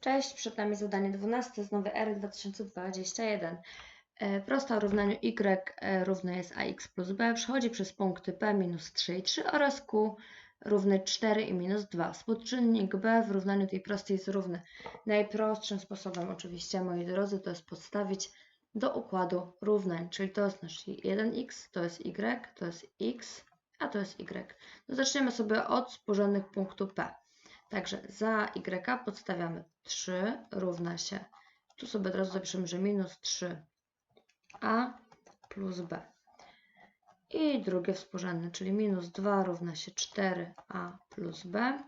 Cześć, przed nami zadanie 12 z nowej ery 2021. E, Prosta o równaniu y e, równe jest ax plus b przechodzi przez punkty p minus 3 i 3 oraz q równy 4 i minus 2. Współczynnik b w równaniu tej prostej jest równy. Najprostszym sposobem oczywiście, moi drodzy, to jest podstawić do układu równań, czyli to jest nasz 1x, to jest y, to jest x, a to jest y. No zaczniemy sobie od współrzędnych punktu p. Także za y podstawiamy 3 równa się, tu sobie od razu zapiszemy, że minus 3a plus b. I drugie współrzędne, czyli minus 2 równa się 4a plus b.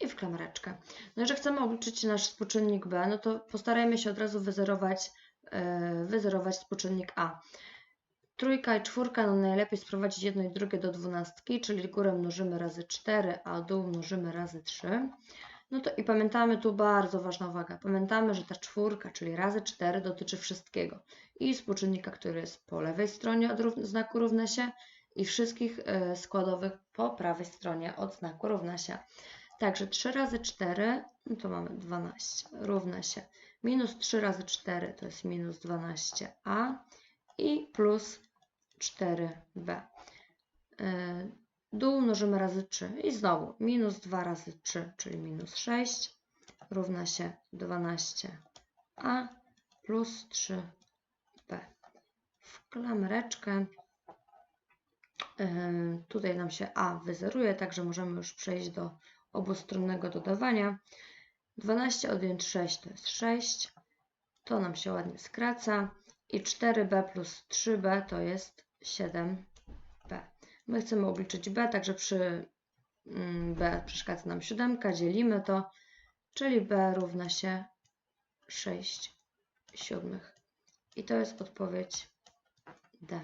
I w klamereczkę. No jeżeli chcemy obliczyć nasz współczynnik b, no to postarajmy się od razu wyzerować, yy, wyzerować współczynnik a. Trójka i czwórka, no najlepiej sprowadzić jedno i drugie do dwunastki, czyli górę mnożymy razy 4, a dół mnożymy razy 3. No to i pamiętamy tu bardzo ważna uwaga. Pamiętamy, że ta czwórka, czyli razy 4 dotyczy wszystkiego. I współczynnika, który jest po lewej stronie od znaku równa się i wszystkich e, składowych po prawej stronie od znaku równa się. Także 3 razy 4, no to mamy 12, równa się. Minus 3 razy 4 to jest minus 12a i plus 4b. E, Dół mnożymy razy 3 i znowu minus 2 razy 3, czyli minus 6 równa się 12a plus 3b. W klamereczkę e, tutaj nam się a wyzeruje, także możemy już przejść do obustronnego dodawania. 12 odjąć 6 to jest 6. To nam się ładnie skraca. I 4b plus 3b to jest 7b. My chcemy obliczyć b, także przy mm, b przeszkadza nam 7, dzielimy to, czyli b równa się 6 siódmych. I to jest odpowiedź D.